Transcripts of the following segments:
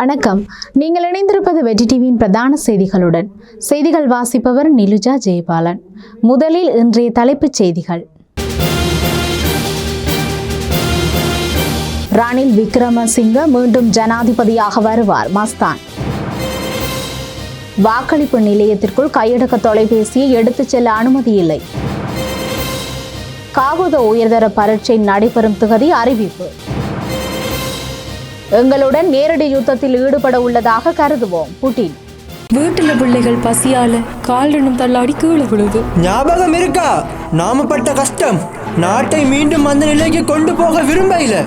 வணக்கம். நீங்கள் இணைந்திருப்பது வெற்றி டிவியின் பிரதான செய்திகளுடன். செய்திகள் வாசிப்பவர் நிலுஜா ஜெயபாலன். முதலில் இன்றைய தலைப்புச் செய்திகள். ரணில் விக்ரமசிங்க மீண்டும் ஜனாதிபதியாக வருவார். மஸ்தான். வாக்களிப்பு நிலையத்திற்குள் கையடக்க தொலைபேசியை எடுத்துச் செல்ல அனுமதி இல்லை. காகுத உயர்தர பரீட்சை நடைபெறும் திகதி அறிவிப்பு. எங்களுடன் நேரடி யுத்தத்தில் ஈடுபட உள்ளதாக கருதுவோம். புட்டின். வீட்டுல பிள்ளைகள் பசியால காலினும் தள்ளாடி கீழே விழுது. ஞாபகம் இருக்கா? நாம பட்ட கஷ்டம். நாட்டை மீண்டும் அந்த நிலைக்கு கொண்டு போக விரும்பல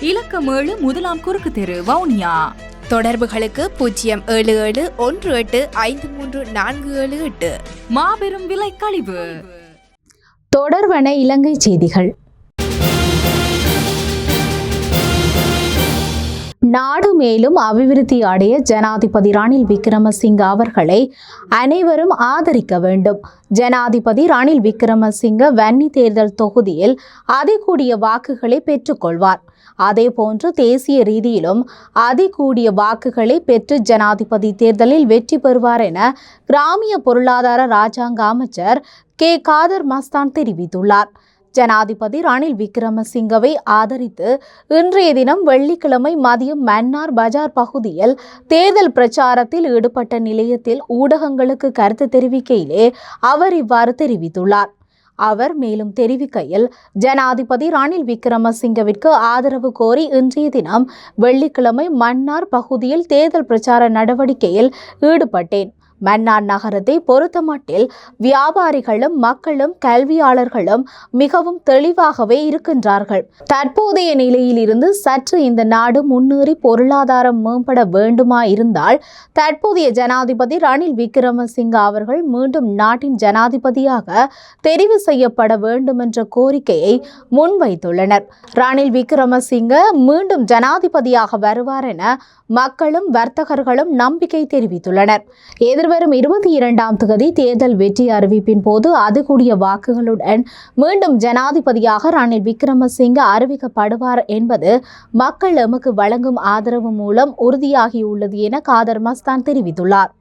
இலக்கம் ஏழு முதலாம் குறுக்கு தெரு வவுனியா. தொடர்புகளுக்கு பூஜ்ஜியம் ஏழு ஏழு ஒன்று எட்டு ஐந்து மூன்று நான்கு ஏழு எட்டு. மாபெரும் விலை கழிவு. தொடர்வன இலங்கை செய்திகள். நாடு மேலும் அபிவிருத்தி அடைய ஜனாதிபதி ரணில் விக்ரமசிங்க அவர்களை அனைவரும் ஆதரிக்க வேண்டும். ஜனாதிபதி ரணில் விக்ரமசிங்க வன்னி தேர்தல் தொகுதியில் அதிகூடிய வாக்குகளை பெற்றுக்கொள்வார். அதேபோன்று தேசிய ரீதியிலும் அதிகூடிய வாக்குகளை பெற்று ஜனாதிபதி தேர்தலில் வெற்றி பெறுவார் என கிராமிய பொருளாதார ராஜாங்க அமைச்சர் கே. காதர் மஸ்தான் தெரிவித்துள்ளார். ஜனாதிபதி ரணில் விக்ரமசிங்கவை ஆதரித்து இன்றைய தினம் வெள்ளிக்கிழமை மதியம் மன்னார் பஜார் பகுதியில் தேர்தல் பிரச்சாரத்தில் ஈடுபட்ட நிலையத்தில் ஊடகங்களுக்கு கருத்து தெரிவிக்கையிலே அவர் இவ்வாறு தெரிவித்துள்ளார். அவர் மேலும் தெரிவிக்கையில் ஜனாதிபதி ரணில் விக்ரமசிங்கவிற்கு ஆதரவு கோரி இன்றைய தினம் வெள்ளிக்கிழமை மன்னார் பகுதியில் தேர்தல் பிரச்சார நடவடிக்கையில் ஈடுபட்டேன். மன்னார் நகரத்தை பொறுத்தமட்டில் வியாபாரிகளும் மக்களும் கல்வியாளர்களும் மிகவும் தெளிவாகவே இருக்கின்றார்கள். தற்போதைய நிலையிலிருந்து சற்று இந்த நாடு முன்னேறி பொருளாதாரம் மேம்பட வேண்டுமா இருந்தால் தற்போதைய ஜனாதிபதி ரணில் விக்ரமசிங்க அவர்கள் மீண்டும் நாட்டின் ஜனாதிபதியாக தெரிவு செய்யப்பட வேண்டும் என்ற கோரிக்கையை முன்வைத்துள்ளனர். ரணில் விக்ரமசிங்க மீண்டும் ஜனாதிபதியாக வருவார் என மக்களும் வர்த்தகர்களும் நம்பிக்கை தெரிவித்துள்ளனர். எதிர் எதிர்வரும் இருபத்தி இரண்டாம் தொகுதி தேர்தல் வெற்றி அறிவிப்பின் போது அது கூடிய வாக்குகளுடன் மீண்டும் ஜனாதிபதியாக ரணில் விக்ரமசிங்க அறிவிக்கப்படுவார் என்பது மக்கள் எமக்கு வழங்கும் ஆதரவு மூலம் உறுதியாகியுள்ளது என காதர் மஸ்தான் தெரிவித்துள்ளார்.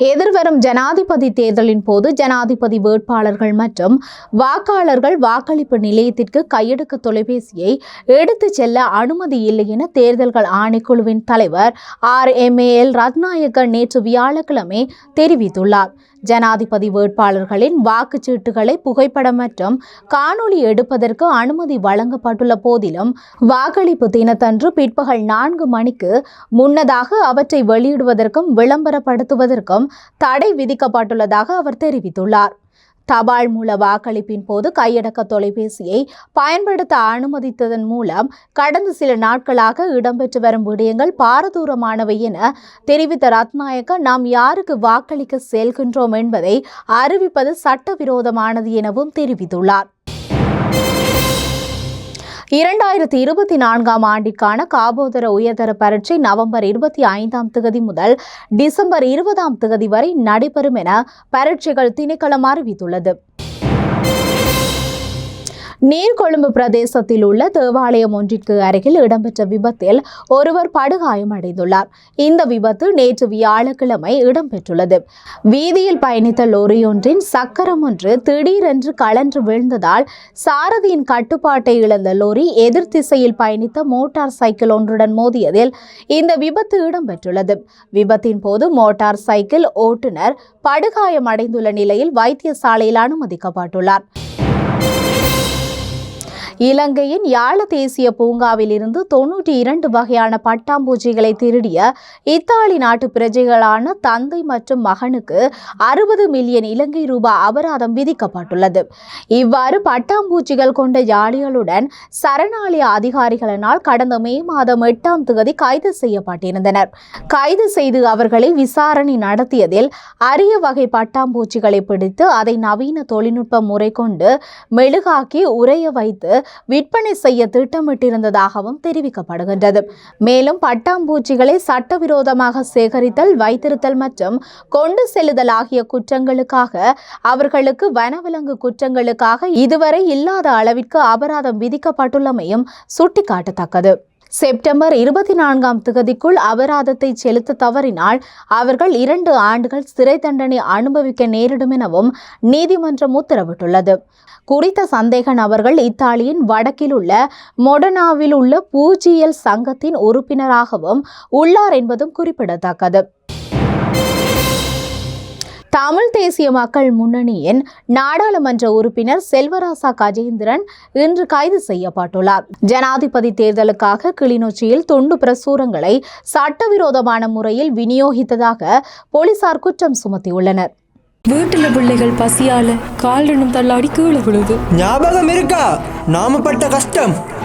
எதிர்வரும் ஜனாதிபதி தேர்தலின் போது ஜனாதிபதி வேட்பாளர்கள் மற்றும் வாக்காளர்கள் வாக்களிப்பு நிலையத்திற்கு கையெடுக்க தொலைபேசியை எடுத்துச் செல்ல அனுமதி இல்லை என தேர்தல்கள் ஆணைக்குழுவின் தலைவர் R M A L Ratnayake நேற்று வியாழக்கிழமை தெரிவித்துள்ளார். ஜனாதிபதி வேட்பாளர்களின் வாக்குச்சீட்டுகளை புகைப்படம் மற்றும் காணொளி எடுப்பதற்கு அனுமதி வழங்கப்பட்டுள்ள போதிலும் வாக்களிப்பு தினத்தன்று பிற்பகல் நான்கு மணிக்கு முன்னதாக அவற்றை வெளியிடுவதற்கும் விளம்பரப்படுத்துவதற்கும் தடை விதிக்கப்பட்டுள்ளதாக அவர் தெரிவித்துள்ளார். தபால் மூல வாக்களிப்பின் போது கையடக்க தொலைபேசியை பயன்படுத்த அனுமதித்ததன் மூலம் கடந்த சில நாட்களாக இடம்பெற்று வரும் விடயங்கள் பாரதூரமானவை என தெரிவித்த ரத்நாயக்க நாம் யாருக்கு வாக்களிக்க செல்கின்றோம் என்பதை அறிவிப்பது சட்டவிரோதமானது எனவும் தெரிவித்துள்ளார். இரண்டாயிரத்தி இருபத்தி நான்காம் ஆண்டிற்கான காபோதர உயர்தர பரீட்சை நவம்பர் இருபத்தி ஐந்தாம் தேதி முதல் டிசம்பர் இருபதாம் தேதி வரை நடைபெறும் என பரீட்சைகள் திணைக்களம் அறிவித்துள்ளது. நீர்கொழும்பு பிரதேசத்தில் உள்ள தேவாலயம் ஒன்றிற்கு அருகில் இடம்பெற்ற விபத்தில் ஒருவர் படுகாயமடைந்துள்ளார் இந்த விபத்து நேற்று வியாழக்கிழமை இடம்பெற்றுள்ளது. வீதியில் பயணித்த லோரியொன்றின் சக்கரம் ஒன்று திடீரென்று கலன்று விழுந்ததால் சாரதியின் கட்டுப்பாட்டை இழந்த லோரி எதிர் திசையில் பயணித்த மோட்டார் சைக்கிள் ஒன்றுடன் மோதியதில் இந்த விபத்து இடம்பெற்றுள்ளது. விபத்தின் போது மோட்டார் சைக்கிள் ஓட்டுநர் படுகாயமடைந்துள்ள நிலையில் வைத்தியசாலையில் அனுமதிக்கப்பட்டுள்ளார். இலங்கையின் யாழ தேசிய பூங்காவில் இருந்து தொன்னூற்றி இரண்டு வகையான பட்டாம்பூச்சிகளை திருடிய இத்தாலி நாட்டு பிரஜைகளான தந்தை மற்றும் மகனுக்கு அறுபது மில்லியன் இலங்கை ரூபாய் அபராதம் விதிக்கப்பட்டுள்ளது. இவ்வாறு பட்டாம்பூச்சிகள் கொண்ட யாழிகளுடன் சரணாலய அதிகாரிகளினால் கடந்த மே மாதம் எட்டாம் தேதி கைது செய்யப்பட்டிருந்தனர். கைது செய்து அவர்களை விசாரணை நடத்தியதில் அரிய வகை பட்டாம்பூச்சிகளை பிடித்து அதை நவீன தொழில்நுட்ப முறை கொண்டு மெழுகாக்கி உறைய வைத்து விற்பனை செய்ய திட்டமிட்டிருந்ததாகவும் தெரிவிக்கப்படுகின்றது. மேலும் பட்டாம்பூச்சிகளை சட்டவிரோதமாக சேகரித்தல் வைத்திருத்தல் மற்றும் கொண்டு செல்லுதல் ஆகிய குற்றங்களுக்காக அவர்களுக்கு வனவிலங்கு குற்றங்களுக்காக இதுவரை இல்லாத அளவிற்கு அபராதம் விதிக்கப்பட்டுள்ளமையும் சுட்டிக்காட்டத்தக்கது. செப்டம்பர் இருபத்தி நான்காம் திகதிக்குள் அபராதத்தை செலுத்த தவறினால் அவர்கள் இரண்டு ஆண்டுகள் சிறை தண்டனை அனுபவிக்க நேரிடும் எனவும் நீதிமன்றம் உத்தரவிட்டுள்ளது. குறித்த சந்தேக நபர்கள் இத்தாலியின் வடக்கில் உள்ள மொடனாவில் உள்ள பூஜியல் சங்கத்தின் உறுப்பினராகவும் உள்ளார் என்பதும் குறிப்பிடத்தக்கது. தமிழ் தேசிய மக்கள் முன்னணியின் நாடாளுமன்ற உறுப்பினர் செல்வராசா கஜேந்திரன் இன்று கைது செய்யப்பட்டுள்ளார். ஜனாதிபதி தேர்தலுக்காக கிளிநொச்சியில் துண்டு பிரசுரங்களை சட்டவிரோதமான முறையில் விநியோகித்ததாக போலீசார் குற்றம் சுமத்தியுள்ளனர். வீட்டுல பிள்ளைகள் பசியால காலனும் தள்ளாடி கீழே விழுது. ஞாபகம் இருக்கா? நாம பட்ட கஷ்டம்.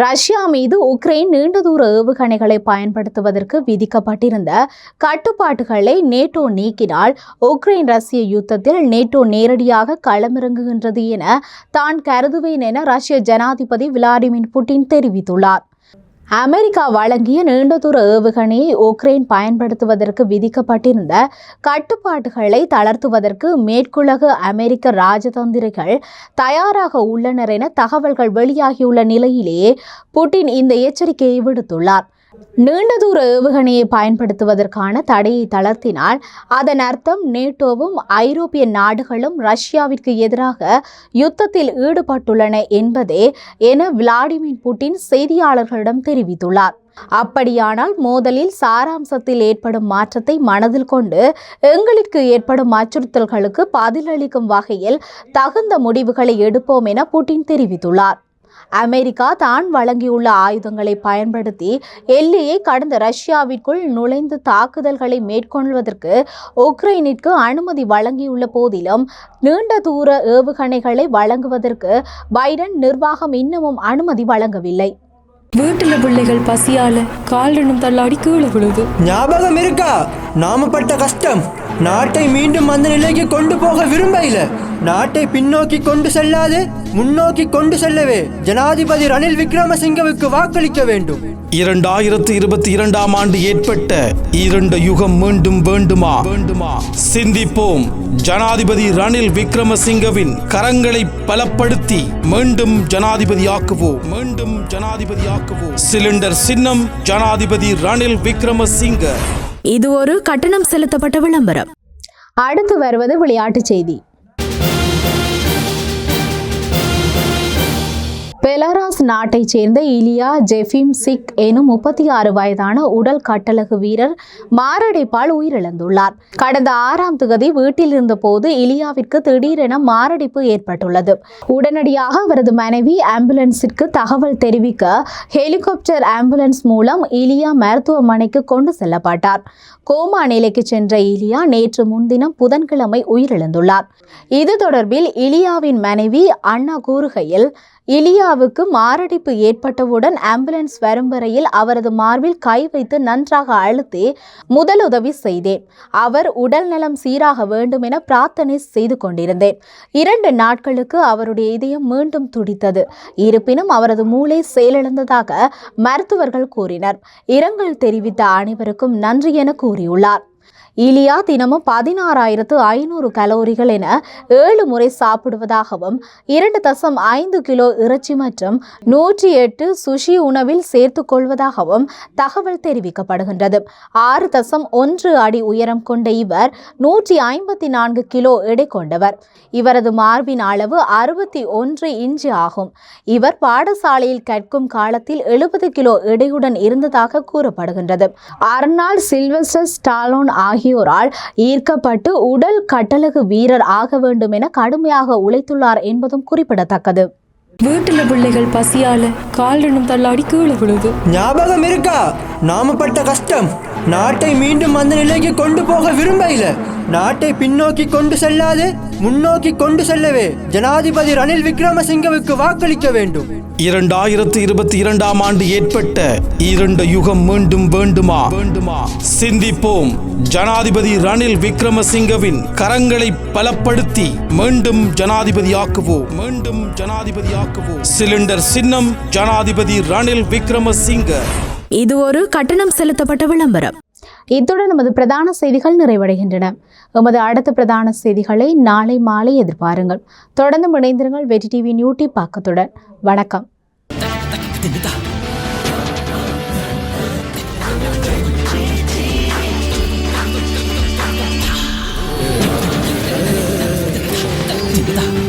ரஷ்யா மீது உக்ரைன் நீண்ட தூர ஏவுகணைகளை பயன்படுத்துவதற்கு விதிக்கப்பட்டிருந்த கட்டுப்பாட்டுகளை நேட்டோ நீக்கினால் உக்ரைன் ரஷ்ய யுத்தத்தில் நேட்டோ நேரடியாக களமிறங்குகின்றது என தான் கருதுவேன் என ரஷ்ய ஜனாதிபதி விளாடிமிர் புட்டின் தெரிவித்துள்ளார். அமெரிக்கா வழங்கிய நீண்ட தூர ஏவுகணையை உக்ரைன் பயன்படுத்துவதற்கு விதிக்கப்பட்டிருந்த கட்டுப்பாடுகளை தளர்த்துவதற்கு மேற்குலக அமெரிக்க ராஜதந்திரிகள் தயாராக உள்ளனர் என தகவல்கள் வெளியாகியுள்ள நிலையிலேயே புட்டின் இந்த எச்சரிக்கையை விடுத்துள்ளார். நீண்ட தூர ஏவுகணையை பயன்படுத்துவதற்கான தடையை தளர்த்தினால் அதன் அர்த்தம் நேட்டோவும் ஐரோப்பிய நாடுகளும் ரஷ்யாவிற்கு எதிராக யுத்தத்தில் ஈடுபட்டுள்ளன என்பதே என விளாடிமிர் புட்டின் செய்தியாளர்களிடம் தெரிவித்துள்ளார். அப்படியானால் மோதலில் சாராம்சத்தில் ஏற்படும் மாற்றத்தை மனதில் கொண்டு எங்களுக்கு ஏற்படும் அச்சுறுத்தல்களுக்கு பதிலளிக்கும் வகையில் தகுந்த முடிவுகளை எடுப்போம் என புட்டின் தெரிவித்துள்ளார். அமெரிக்கா தான் வழங்கியுள்ள ஆயுதங்களை பயன்படுத்தி எல்லையை கடந்த ரஷ்யாவிற்குள் நுழைந்து தாக்குதல்களை மேற்கொள்வதற்கு உக்ரைனிற்கு அனுமதி வழங்கியுள்ள போதிலும் நீண்ட தூர ஏவுகணைகளை வழங்குவதற்கு பைடன் நிர்வாகம் இன்னமும் அனுமதி வழங்கவில்லை. வீட்டுல பிள்ளைகள் பசியால காலனும் தள்ளாடி கீழே விழுது. ஞாபகம் இருக்கா? நாம பட்ட கஷ்டம். நாட்டை மீண்டும் அந்த நிலைக்கு கொண்டு போக விரும்பல நாட்டை பின்னோக்கி கொண்டு செல்லாது முன்னோக்கி கொண்டு செல்லவே ஜனாதிபதி ரணில் விக்ரமசிங்கவுக்கு வாக்களிக்க வேண்டும். இரண்டாயிரத்து இருபத்தி இரண்டாம் ஆண்டு ஏற்பட்ட இரண்டு யுகம் மீண்டும் வேண்டுமா? வேண்டுமா? சிந்திப்போம். ஜனாதிபதி ரணில் விக்ரமசிங்கவின் கரங்களை பலப்படுத்தி மீண்டும் ஜனாதிபதியாக்குவோம். மீண்டும் உருவாக்குவோம். சிலிண்டர் சின்னம் ஜனாதிபதி ரணில் விக்ரமசிங்க. இது ஒரு கட்டணம் செலுத்தப்பட்ட விளம்பரம். அடுத்து வருவது விளையாட்டு செய்தி. பெலரா நாட்டைச் சேர்ந்த இலியா ஜெஃபிம் சிக் எனும் முப்பத்தி ஆறு வயதான உடல் கட்டழகு வீரர் மாரடைப்பால் உயிரிழந்துள்ளார். கடந்த ஆறாம் தகுதி வீட்டில் இருந்தபோது இலியாவிற்கு திடீரென மாரடைப்பு ஏற்பட்டுள்ளது. உடனடியாக அவரது மனைவி ஆம்புலன்ஸிற்கு தகவல் தெரிவிக்க ஹெலிகாப்டர் ஆம்புலன்ஸ் மூலம் இலியா மருத்துவமனைக்கு கொண்டு செல்லப்பட்டார். கோமா நிலைக்கு சென்ற இலியா நேற்று முன்தினம் புதன்கிழமை உயிரிழந்துள்ளார். இது தொடர்பில் இலியாவின் மனைவி அண்ணா கூறுகையில் இலியாவுக்கு மாரடைப்பு ஏற்பட்டவுடன் ஆம்புலன்ஸ் வரும் வரையில் அவரது மார்பில் கை வைத்து நன்றாக அழுத்தி முதலுதவி செய்தேன். அவர் உடல் நலம் சீராக வேண்டும் என பிரார்த்தனை செய்து கொண்டிருந்தேன். இரண்டு நாட்களுக்கு அவருடைய இதயம் மீண்டும் துடித்தது. இருப்பினும் அவரது மூளை செயலிழந்ததாக மருத்துவர்கள் கூறினர். இரங்கல் தெரிவித்த அனைவருக்கும் நன்றி என கூறியுள்ளார். இலியா தினமும் பதினாறாயிரத்து ஐநூறு கலோரிகள் என ஏழு முறை சாப்பிடுவதாகவும் இரண்டு தசம் ஐந்து கிலோ இறைச்சி மற்றும் நூற்றி எட்டு சுஷி உணவில் சேர்த்துக் கொள்வதாகவும் தகவல் தெரிவிக்கப்படுகின்றது. ஆறு தசம் ஒன்று அடி உயரம் கொண்ட இவர் நூற்றி ஐம்பத்தி நான்கு கிலோ எடை கொண்டவர். இவரது மார்பின் அளவு அறுபத்தி ஒன்று இன்ச்சு ஆகும். இவர் பாடசாலையில் கற்கும் காலத்தில் எழுபது கிலோ எடையுடன் இருந்ததாக கூறப்படுகின்றது. அர்னால் சில்வஸ்டர் ஸ்டாலோன் ஆகியோரால் ஈர்க்கப்பட்டு உடல் கட்டழகு வீரர் ஆக வேண்டும் என கடுமையாக உழைத்துள்ளார் என்பதும் குறிப்பிடத்தக்கது. வீட்டுல பிள்ளைகள் பசியால காலனும் தள்ளாடி கீழே விழுது. ஞாபகம் இருக்கா? நாம பட்ட கஷ்டம். நாட்டை மீண்டும் அந்த நிலைக்கு கொண்டு போக விரும்பல நாட்டை பின்னோக்கி கொண்டு செல்லாது முன்னோக்கி கொண்டு செல்லவே ஜனாதிபதி ரணில் விக்ரமசிங்கவுக்கு வாக்களிக்க வேண்டும். இரண்டாயிரத்து இருபத்தி இரண்டாம் ஆண்டு ஏற்பட்ட இரண்டு யுகம் மீண்டும் வேண்டுமா? வேண்டுமா? சிந்திப்போம். ஜனாதிபதி ரணில் விக்ரமசிங்கவின் கரங்களை பலப்படுத்தி மீண்டும் ஜனாதிபதியாக்குவோம் மீண்டும் ஜனாதிபதியாக்குவோம் சிலிண்டர் சின்னம் ஜனாதிபதி ரணில் விக்ரமசிங்க. இது ஒரு கட்டணம் செலுத்தப்பட்ட விளம்பரம். இத்துடன் நமது பிரதான செய்திகள் நிறைவடைகின்றன. எமது அடுத்த பிரதான செய்திகளை நாளை மாலை எதிர்பாருங்கள். தொடர்ந்து இணைந்திருங்கள் வெற்றி டிவியின் யூடியூப் பக்கத்துடன். வணக்கம். 真的。